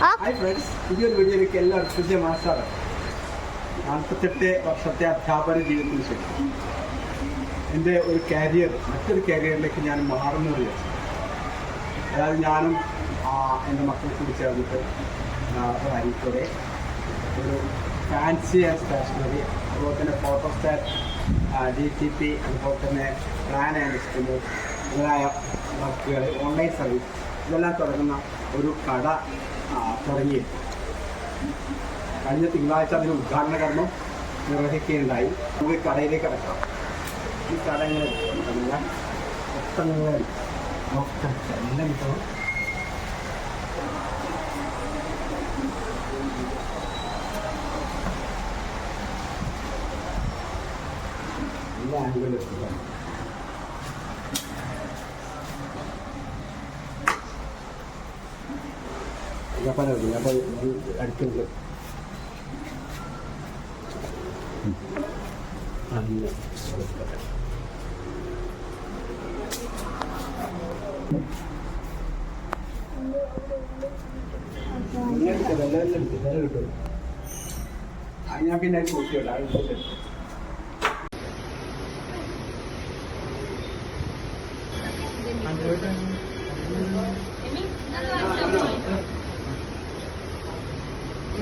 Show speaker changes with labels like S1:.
S1: Hi friends പുതിയൊരു വീഡിയോയിലേക്ക് എല്ലാവർക്കും പുതിയ മാസാണ് നാൽപ്പത്തെട്ട് വർഷത്തെ അധ്യാപന ജീവിതത്തിന് ശേഷം. എന്റെ ഒരു കരിയർ മറ്റൊരു കരിയറിലേക്ക് ഞാൻ മാറുന്ന വിചാരിച്ചു. അതായത് ഞാനും എന്റെ മക്കൾ കൂടി ചേർന്നിട്ട് ഒരു ഒരു ഫാൻസി ആൻഡ് സ്റ്റേഷനറി അതുപോലെ തന്നെ ഫോട്ടോസ്റ്റാറ്റ് ഡി ടി പി അതുപോലെ തന്നെ പ്ലാൻ ആൻഡ് എസ്റ്റിമേറ്റ് മുതലായ വർക്കുകൾ ഓൺലൈൻ സർവീസ് ഇതെല്ലാം തുടങ്ങുന്ന ഒരു കട ആ, തുടങ്ങി. കഴിഞ്ഞ തിങ്കളാഴ്ച അതിന് ഉദ്ഘാടന കർമ്മം നിർവഹിക്കുകയുണ്ടായി. നമുക്ക് കടയിലേക്ക് കിടക്കാം. ഈ കട എങ്ങനെ മൊത്തങ്ങൾ മൊത്തം എല്ലാം കിട്ടണം എല്ലാ ആംഗിളും ഞാൻ പറഞ്ഞു ഞാൻ അടുത്തുണ്ട് അങ്ങനെ ഇങ്ങനെടുത്ത് വെള്ളം എല്ലാം എടുത്ത്